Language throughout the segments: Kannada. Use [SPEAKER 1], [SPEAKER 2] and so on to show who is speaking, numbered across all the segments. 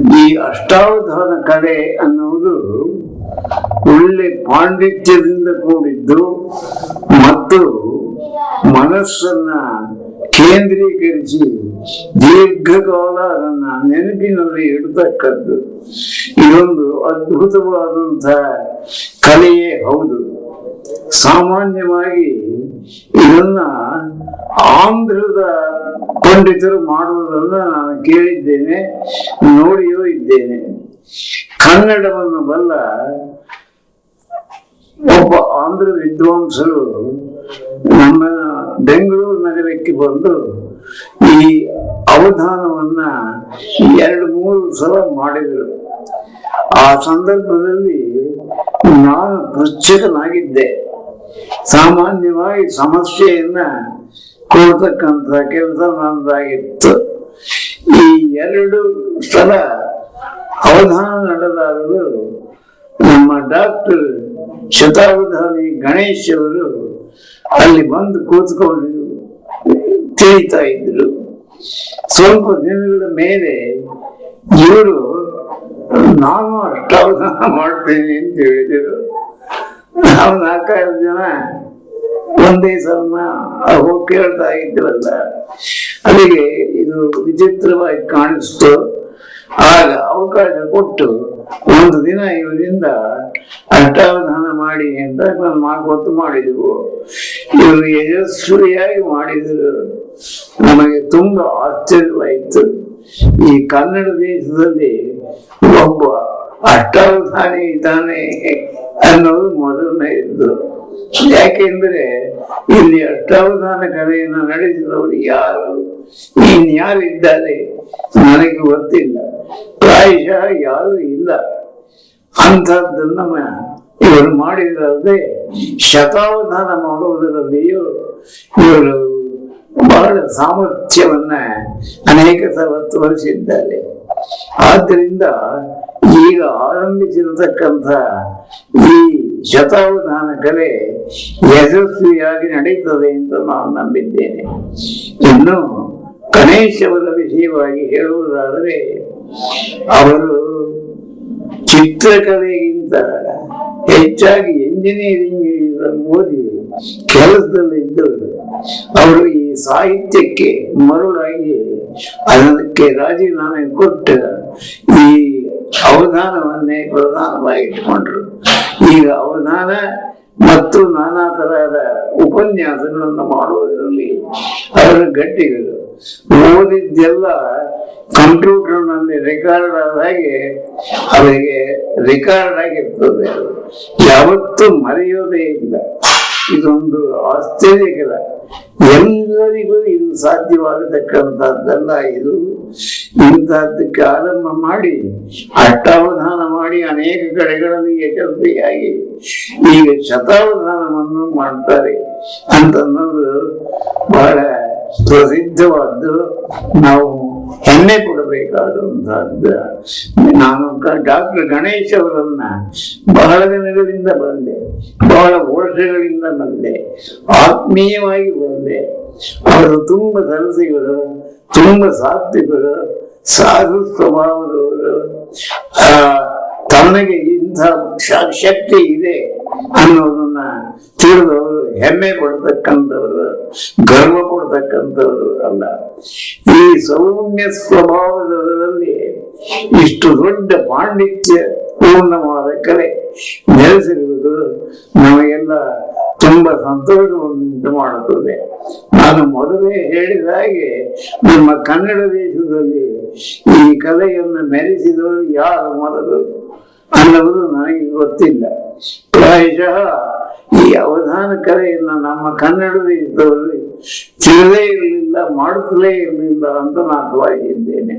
[SPEAKER 1] ಈ ಅಷ್ಟಾವಧಾನ ಕಲೆ ಅನ್ನುವುದು ಒಳ್ಳೆ ಪಾಂಡಿತ್ಯದಿಂದ ಕೂಡಿದ್ದು ಮತ್ತು ಮನಸ್ಸನ್ನ ಕೇಂದ್ರೀಕರಿಸಿ ದೀರ್ಘಕಾಲ ಅದನ್ನ ನೆನಪಿನಲ್ಲಿ ಇಡತಕ್ಕದ್ದು. ಇದೊಂದು ಅದ್ಭುತವಾದಂತಹ ಕಲೆಯೇ ಹೌದು. ಸಾಮಾನ್ಯವಾಗಿ ಇದನ್ನ ಆಂಧ್ರದ ಪಂಡಿತರು ಮಾಡುವುದನ್ನ ನಾನು ಕೇಳಿದ್ದೇನೆ, ನೋಡಿಯೂ ಇದ್ದೇನೆ. ಕನ್ನಡವನ್ನು ಬಲ್ಲ ಒಬ್ಬ ಆಂಧ್ರ ವಿದ್ವಾಂಸರು ನಮ್ಮ ಬೆಂಗಳೂರು ನಗರಕ್ಕೆ ಬಂದು ಈ ಅವಧಾನವನ್ನ ಎರಡು ಮೂರು ಸಲ ಮಾಡಿದರು. ಆ ಸಂದರ್ಭದಲ್ಲಿ ನಾನು ಪೃಚ್ಛಕನಾಗಿದ್ದೆ ಸಾಮಾನ್ಯವಾಗಿ ಸಮಸ್ಯೆಯನ್ನ ಕೊಡ್ತಕ್ಕಂಥ ಕೆಲಸ ನನ್ನದಾಗಿತ್ತು. ಈ ಎರಡು ಸಲ ಅವಧಾನ ನಡೆದಾಗಲು ನಮ್ಮ ಡಾಕ್ಟರ್ ಶತಾವಧಾನಿ ಗಣೇಶ್ ಅವರು ಅಲ್ಲಿ ಬಂದು ಕೂತ್ಕೊಂಡು ತಿಳಿತಾ ಇದ್ರು. ಸ್ವಲ್ಪ ದಿನಗಳ ಮೇಲೆ ಇವರು ನಾನು ಅಷ್ಟಾವಧಾನ ಮಾಡ್ತೀನಿ ಅಂತ ಹೇಳಿದ್ರು. ನಾವು ನಾಲ್ಕೈದು ಜನ ಒಂದೇ ಸಲ ಹೋಗಿ ಕೇಳ್ತಾ ಇದ್ವಲ್ಲ, ಅಲ್ಲಿಗೆ ಇದು ವಿಚಿತ್ರವಾಗಿ ಕಾಣಿಸ್ತು. ಆಗ ಅವಕಾಶ ಕೊಟ್ಟು ಒಂದು ದಿನ ಇವರಿಂದ ಅಷ್ಟಾವಧಾನ ಮಾಡಿ ಅಂತ ನಾನು ಮಾತು ಮಾಡಿದೆವು. ಇವರು ಯಶಸ್ವಿಯಾಗಿ ಮಾಡಿದ್ರು. ನಮಗೆ ತುಂಬಾ ಆಶ್ಚರ್ಯವಾಯಿತು. ಈ ಕನ್ನಡ ದೇಶದಲ್ಲಿ ಒಬ್ಬ ಅಷ್ಟಾವಧಾನಿ ಇದ್ದಾನೆ ಅನ್ನೋದು ಮೊದಲನೇ ಇದ್ದು ಯಾಕೆಂದ್ರೆ ಇಲ್ಲಿ ಅಷ್ಟಾವಧಾನ ಕಲೆಯನ್ನು ನಡೆಸಿದವರು ಯಾರು? ಇನ್ಯಾರು ಇದ್ದಾರೆ ನನಗೆ ಗೊತ್ತಿಲ್ಲ. ಪ್ರಾಯಶಃ ಯಾರು ಇಲ್ಲ. ಅಂಥದ್ದನ್ನ ಇವರು ಮಾಡಿದ್ರಲ್ಲದೆ ಶತಾವಧಾನ ಮಾಡುವುದರಲ್ಲಿಯೂ ಇವರು ಬಹಳ ಸಾಮರ್ಥ್ಯವನ್ನ ಅನೇಕ ಸಲ ತೋರಿಸಿದ್ದಾರೆ ಆದ್ದರಿಂದ ಈಗ ಆರಂಭಿಸಿರತಕ್ಕಂಥ ಈ ಶತಾವಧಾನ ಕಲೆ ಯಶಸ್ವಿಯಾಗಿ ನಡೀತದೆ ಅಂತ ನಾನು ನಂಬಿದ್ದೇನೆ. ಇನ್ನು ಗಣೇಶವರ ವಿಷಯವಾಗಿ ಹೇಳುವುದಾದರೆ, ಅವರು ಚಿತ್ರಕಲೆಗಿಂತ ಹೆಚ್ಚಾಗಿ ಎಂಜಿನಿಯರಿಂಗ್ ಓದಿ ಕೆಲಸದಲ್ಲಿದ್ದವರು ಅವರು ಈ ಸಾಹಿತ್ಯಕ್ಕೆ ಮರುಳಾಗಿ ಅದಕ್ಕೆ ರಾಜೀನಾಮೆ ಕೊಟ್ಟ ಈ ಅವಧಾನವನ್ನೇ ಪ್ರಧಾನವಾಗಿಟ್ಟುಕೊಂಡ್ರು. ಈಗ ಅವಧಾನ ಮತ್ತು ನಾನಾ ತರಹದ ಉಪನ್ಯಾಸಗಳನ್ನು ಮಾಡುವುದರಲ್ಲಿ ಅವರ ಗಟ್ಟಿಗಳು. ಓದಿದ್ದೆಲ್ಲ ಕಂಪ್ಯೂಟರ್ನಲ್ಲಿ ರೆಕಾರ್ಡ್ ಆದ ಹಾಗೆ ಅವರಿಗೆ ರೆಕಾರ್ಡ್ ಆಗಿರ್ತದೆ. ಯಾವತ್ತೂ ಮರೆಯೋದೇ ಇಲ್ಲ. ಇದೊಂದು ಆಶ್ಚರ್ಯಕರ ಎಲ್ಲರಿಗೂ ಇದು ಸಾಧ್ಯವಾಗತಕ್ಕಂಥದ್ದಲ್ಲ ಇದು. ಇಂಥದ್ದಕ್ಕೆ ಆರಂಭ ಮಾಡಿ, ಅಷ್ಟಾವಧಾನ ಮಾಡಿ ಅನೇಕ ಕಡೆಗಳಲ್ಲಿ ಯಶಸ್ವಿಯಾಗಿ ಈಗ ಶತಾವಧಾನವನ್ನು ಮಾಡ್ತಾರೆ ಅಂತನ್ನೋದು ಬಹಳ ಪ್ರಸಿದ್ಧವಾದ್ದು. ನಾವು ಹೆಮ್ಮೆ ಕೊಡಬೇಕಾದಂತಹದ್ದು ನಾನು ಡಾಕ್ಟರ್ ಗಣೇಶ್ ಅವರನ್ನ ಬಹಳ ದಿನಗಳಿಂದ ಬಂದೆ. ಬಹಳ ವರ್ಷಗಳಿಂದ ಬಂದೆ. ಆತ್ಮೀಯವಾಗಿ ಬಂದೆ. ಅವರು ತುಂಬ ಸರಸಿಗಳು ತುಂಬ ಸಾತ್ವಿಕರು, ಸಾಧು ಸ್ವಭಾವದವರು. ತನಗೆ ಇಂಥ ಶಕ್ತಿ ಇದೆ. ಅನ್ನೋದನ್ನ ತಿಳಿದವರು ಹೆಮ್ಮೆ ಪಡ್ತಕ್ಕಂಥವ್ರು, ಗರ್ವ ಪಡ್ತಕ್ಕಂಥವ್ರು ಅಲ್ಲ. ಈ ಸೌಮ್ಯ ಸ್ವಭಾವದಲ್ಲಿ ಇಷ್ಟು ದೊಡ್ಡ ಪಾಂಡಿತ್ಯ ಪೂರ್ಣವಾದ ಕಲೆ ನೆಲೆಸಿರುವುದು ನಮಗೆಲ್ಲ ತುಂಬಾ ಸಂತೋಷವನ್ನುಂಟು ಮಾಡುತ್ತದೆ. ನಾನು ಮೊದಲೇ ಹೇಳಿದ ಹಾಗೆ ನಮ್ಮ ಕನ್ನಡ ದೇಶದಲ್ಲಿ ಈ ಕಲೆಯನ್ನು ಮೆರೆಸಿದವರು ಯಾರು ಮೊದಲು ಅನ್ನೋದು ನನಗೆ ಗೊತ್ತಿಲ್ಲ. ಪ್ರಾಯಶಃ ಈ ಅವಧಾನ ಕಲೆಯನ್ನು ನಮ್ಮ ಕನ್ನಡ ದೇಶದವರು ತಿಳಿದೇ ಇರಲಿಲ್ಲ, ಮಾಡುತ್ತಲೇ ಇರಲಿಲ್ಲ ಅಂತ ನಾನು ಭಾವಿಸಿದ್ದೇನೆ.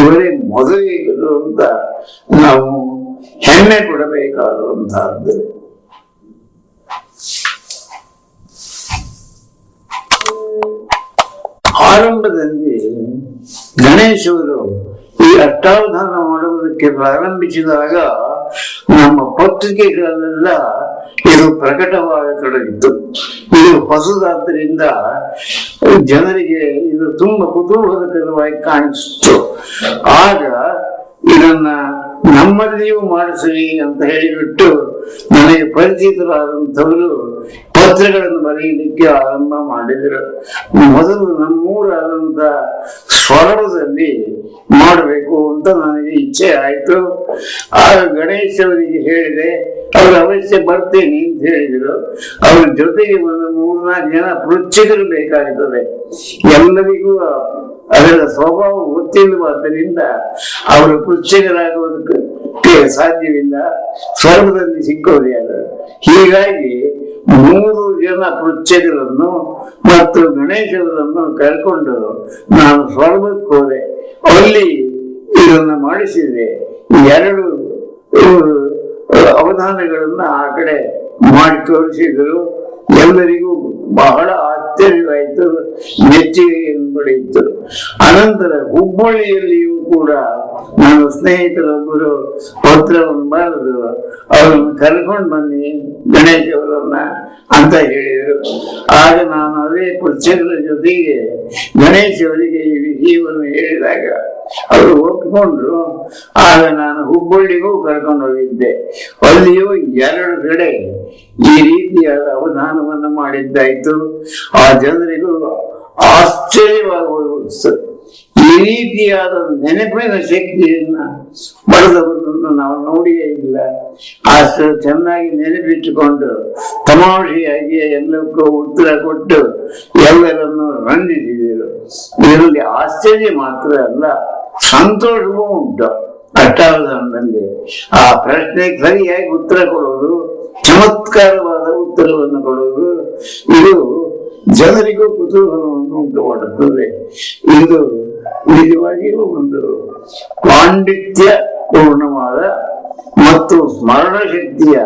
[SPEAKER 1] ಇವರೇ ಮೊದಲಿಗರು ಅಂತ ನಾವು ಹೆಮ್ಮೆ ಕೊಡಬೇಕಾದಂತಹದ್ದು ಆರಂಭದಲ್ಲಿ ಗಣೇಶವರು ಈ ಅಷ್ಟಾವಧಾನ ಮಾಡುವುದಕ್ಕೆ ಪ್ರಾರಂಭಿಸಿದಾಗ ನಮ್ಮ ಪತ್ರಿಕೆಗಳಲ್ಲೆಲ್ಲ ಇದು ಪ್ರಕಟವಾಗತೊಡಗಿತ್ತು ಇದು ಹೊಸದಾದ್ದರಿಂದ ಜನರಿಗೆ ಇದು ತುಂಬಾ ಕುತೂಹಲಕರವಾಗಿ ಕಾಣಿಸ್ತು. ಆಗ ಇದನ್ನ ನಮ್ಮಲ್ಲಿಯೂ ಮಾಡಿಸಲಿ ಅಂತ ಹೇಳಿಬಿಟ್ಟು ನನಗೆ ಪರಿಚಿತರಾದಂಥವರು ಪತ್ರಗಳನ್ನು ಬರೆಯಲಿಕ್ಕೆ ಆರಂಭ ಮಾಡಿದರು. ಮೊದಲು ನಮ್ಮೂರಾದಂತ ಸ್ವರದಲ್ಲಿ ಮಾಡಬೇಕು ಅಂತ ನನಗೆ ಇಚ್ಛೆ ಆಯ್ತು. ಆಗ ಗಣೇಶ್ ಅವರಿಗೆ ಹೇಳಿದೆ, ಅವ್ರು ಅವಶ್ಯ ಬರ್ತೇನೆ ಅಂತ ಹೇಳಿದರು. ಅವ್ರ ಜೊತೆಗೆ ಒಂದು ಮೂರ್ನಾಲ್ಕು ಜನ ಪೃಚ್ಛಕರು ಬೇಕಾಗುತ್ತದೆ ಎಲ್ಲರಿಗೂ ಅದರ ಸ್ವಭಾವ ಗೊತ್ತಿಲ್ಲವಾದ್ದರಿಂದ ಅವರು ಪೃಚ್ಛಕರಾಗುವುದಕ್ಕೆ ಸಾಧ್ಯವಿಲ್ಲ. ಸ್ವರ್ಗದಲ್ಲಿ ಸಿಕ್ಕೋದೇ ಅದು ಹೀಗಾಗಿ ಮೂರು ಜನ ಪೃಚ್ಛಕರನ್ನು ಮತ್ತು ಗಣೇಶರನ್ನು ಕರ್ಕೊಂಡು ನಾನು ಸ್ವರ್ಗಕ್ಕೆ ಹೋದೆ. ಅಲ್ಲಿ ಇದನ್ನು ಮಾಡಿಸಿದೆ. ಎರಡು ಅವಧಾನಗಳನ್ನ ಆ ಕಡೆ ಮಾಡಿ ತೋರಿಸಿದರು. ಎಲ್ಲರಿಗೂ ಬಹಳ ಆಶ್ಚರ್ಯವಾಯಿತು ಮೆಚ್ಚುಗೆಯನ್ನು ಪಡೆಯಿತು ಅನಂತರ ಹುಬ್ಬಳ್ಳಿಯಲ್ಲಿಯೂ ಕೂಡ ನನ್ನ ಸ್ನೇಹಿತರೊಬ್ಬರು ಪತ್ರವನ್ನು ಬರೆದು ಅವರನ್ನು ಕರ್ಕೊಂಡು ಬನ್ನಿ, ಗಣೇಶ್ ಅವರನ್ನ ಅಂತ ಹೇಳಿದರು. ಆಗ ನಾನು ಅದೇ ಪುಸ್ತಕದ ಜೊತೆಗೆ ಗಣೇಶ್ ಅವರಿಗೆ ಈ ವಿಷಯವನ್ನು ಹೇಳಿದಾಗ ಅವರು ಒಪ್ಪಿಕೊಂಡ್ರು ಆಗ ನಾನು ಹುಬ್ಬಳ್ಳಿಗೂ ಕರ್ಕೊಂಡು ಹೋಗಿದ್ದೆ. ಅಲ್ಲಿಯೂ ಎರಡು ಕಡೆ ಈ ರೀತಿಯಾದ ಅವಧಾನವನ್ನು ಮಾಡಿದ್ದಾಯ್ತು ಆ ಜನರಿಗೂ ಆಶ್ಚರ್ಯವಾಗುವುದು. ಈ ರೀತಿಯಾದ ನೆನಪಿನ ಶಕ್ತಿಯನ್ನ ನಾವು ನೋಡಿಯೇ ಇಲ್ಲ. ಅಷ್ಟು ಚೆನ್ನಾಗಿ ನೆನಪಿಟ್ಟುಕೊಂಡು ತಮಾಷೆಯಾಗಿ ಎಲ್ಲಕ್ಕೂ ಉತ್ತರ ಕೊಟ್ಟು ಎಲ್ಲರನ್ನು ರಂಜಿಸಿದರು. ಇದರಲ್ಲಿ ಆಶ್ಚರ್ಯ ಮಾತ್ರ ಅಲ್ಲ, ಸಂತೋಷವೂ ಉಂಟು. ಅಷ್ಟಾವಧಾನದಲ್ಲಿ ಆ ಪ್ರಶ್ನೆಗೆ ಸರಿಯಾಗಿ ಉತ್ತರ ಕೊಡೋದು ಚಮತ್ಕಾರವಾದ ಉತ್ತರವನ್ನು ಕೊಡೋದು ಇದು ಜನರಿಗೂ ಕುತೂಹಲವನ್ನು ಉಂಟು ಮಾಡುತ್ತದೆ ಇದು ನಿಜವಾಗಿಯೂ ಒಂದು ಪಾಂಡಿತ್ಯ ಪೂರ್ಣವಾದ ಮತ್ತು ಸ್ಮರಣ ಶಕ್ತಿಯ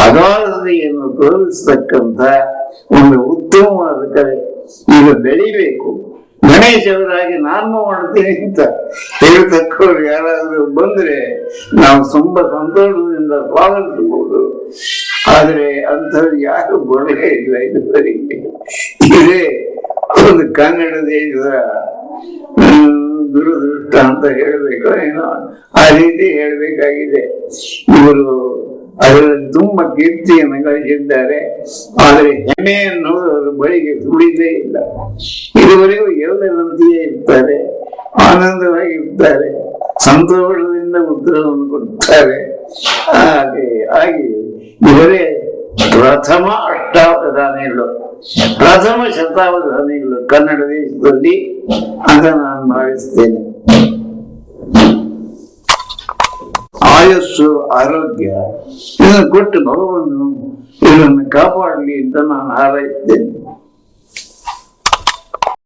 [SPEAKER 1] ಅಗಾಧತೆಯನ್ನು ತೋರಿಸ್ತಕ್ಕಂಥ ಒಂದು ಉತ್ತಮವಾದ ಕಲೆ. ಈಗ ಬೆಳಿಬೇಕು. ಗಣೇಶ್ ಅವರಾಗಿ ನಾನು ಮಾಡ್ತೀನಿ ಅಂತ ಹೇಳ್ತಕ್ಕವ್ರು ಯಾರಾದ್ರೂ ಬಂದ್ರೆ ನಾವು ತುಂಬಾ ಸಂತೋಷದಿಂದ ಸ್ವಾಗತಿಸಬಹುದು ಆದ್ರೆ ಅಂಥವ್ರು ಯಾರು ಬರಲೇ ಇಲ್ಲ ಇದುವರೆಗೆ. ಇದೇ ಒಂದು ಕನ್ನಡ ದೇಶದ ದುರದೃಷ್ಟ ಅಂತ ಹೇಳ್ಬೇಕು ಏನೋ ಆ ರೀತಿ ಹೇಳ್ಬೇಕಾಗಿದೆ. ಇವರು ಅದರಲ್ಲಿ ತುಂಬಾ ಕೀರ್ತಿಯನ್ನು ಗಳಿಸಿದ್ದಾರೆ ಆದರೆ ಹೆಮ್ಮೆ ಅನ್ನೋದು ಅವರ ಬಳಿಗೆ ತುಳಿದೇ ಇಲ್ಲ. ಇದುವರೆಗೂ ಎಲ್ಲರಂತೆಯೇ ಇರ್ತಾರೆ ಆನಂದವಾಗಿ ಇರ್ತಾರೆ ಸಂತೋಷದಿಂದ ಉತ್ತರವನ್ನು ಕೊಡ್ತಾರೆ. ಹಾಗೆ ಹಾಗೆ. ಇವರೇ ಪ್ರಥಮ ಅಷ್ಟಾವಧಾನಿಗಳು. ಪ್ರಥಮ ಶತಾವಧಾನಿಗಳು ಕನ್ನಡ ದೇಶದಲ್ಲಿ ಅಂತ ನಾನು ಭಾವಿಸ್ತೇನೆ. ಆಯಸ್ಸು ಆರೋಗ್ಯ ಇದನ್ನು ಕೊಟ್ಟು ಭಗವಂತನು ಇದನ್ನು ಕಾಪಾಡಲಿ ಅಂತ ನಾನು ಹಾರೈಸ್ತೇನೆ.